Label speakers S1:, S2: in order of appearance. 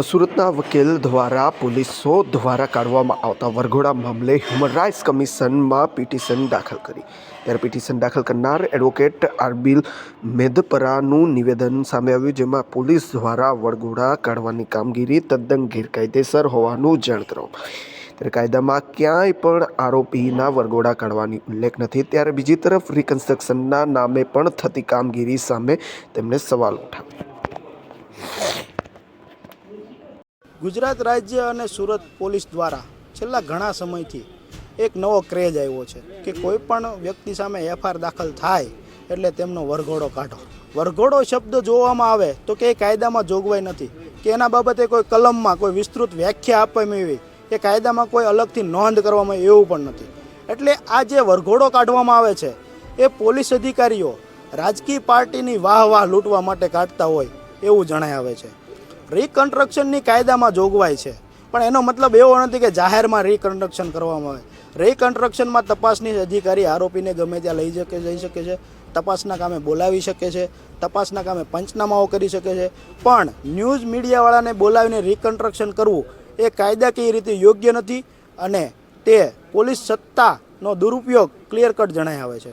S1: સુરતના વકીલ દ્વારા, પોલીસો દ્વારા કાઢવામાં આવતા વરઘોડા મામલે હ્યુમન રાઇટ્સ કમિશનમાં પિટિશન દાખલ કરી. ત્યારે પિટિશન દાખલ કરનાર એડવોકેટ આરબિલ મેદપરાનું નિવેદન સામે આવ્યું, જેમાં પોલીસ દ્વારા વરઘોડા કાઢવાની કામગીરી તદ્દન ગેરકાયદેસર હોવાનું જાણ કરવામાં ત્યારે કાયદામાં ક્યાંય પણ આરોપીના વરઘોડા કાઢવાની ઉલ્લેખ નથી. ત્યારે બીજી તરફ રિકન્સ્ટ્રક્શનના નામે પણ થતી કામગીરી સામે તેમણે સવાલ ઉઠાવ્યા.
S2: ગુજરાત રાજ્ય અને સુરત પોલીસ દ્વારા છેલ્લા ઘણા સમયથી એક નવો ક્રેઝ આવ્યો છે કે કોઈ પણ વ્યક્તિ સામે એફઆઈઆર દાખલ થાય એટલે તેમનો વરઘોડો કાઢો. વરઘોડો શબ્દ જોવામાં આવે તો કે એ કાયદામાં જોગવાઈ નથી, કે એના બાબતે કોઈ કલમમાં કોઈ વિસ્તૃત વ્યાખ્યા આપવામાં આવી, કે કાયદામાં કોઈ અલગથી નોંધ કરવામાં એવું પણ નથી. એટલે આ જે વરઘોડો કાઢવામાં આવે છે, એ પોલીસ અધિકારીઓ રાજકીય પાર્ટીની વાહ વાહ લૂંટવા માટે કાઢતા હોય એવું જણાય આવે છે. રિકન્સ્ટ્રક્શનની કાયદામાં જોગવાઈ છે. પણ એનો મતલબ એવો નથી કે જાહેરમાં રિકન્સ્ટ્રક્શન કરવામાં આવે. રિકન્સ્ટ્રક્શનમાં તપાસની અધિકારી આરોપીને ગમે ત્યાં લઈ શકે, જઈ શકે છે. તપાસના કામે બોલાવી શકે છે. તપાસના કામે પંચનામાઓ કરી શકે છે. પણ ન્યૂઝ મીડિયાવાળાને બોલાવીને રિકન્સ્ટ્રક્શન કરવું એ કાયદાકીય રીતે યોગ્ય નથી અને તે પોલીસ સત્તાનો દુરુપયોગ ક્લિયર કટ જણાય આવે છે.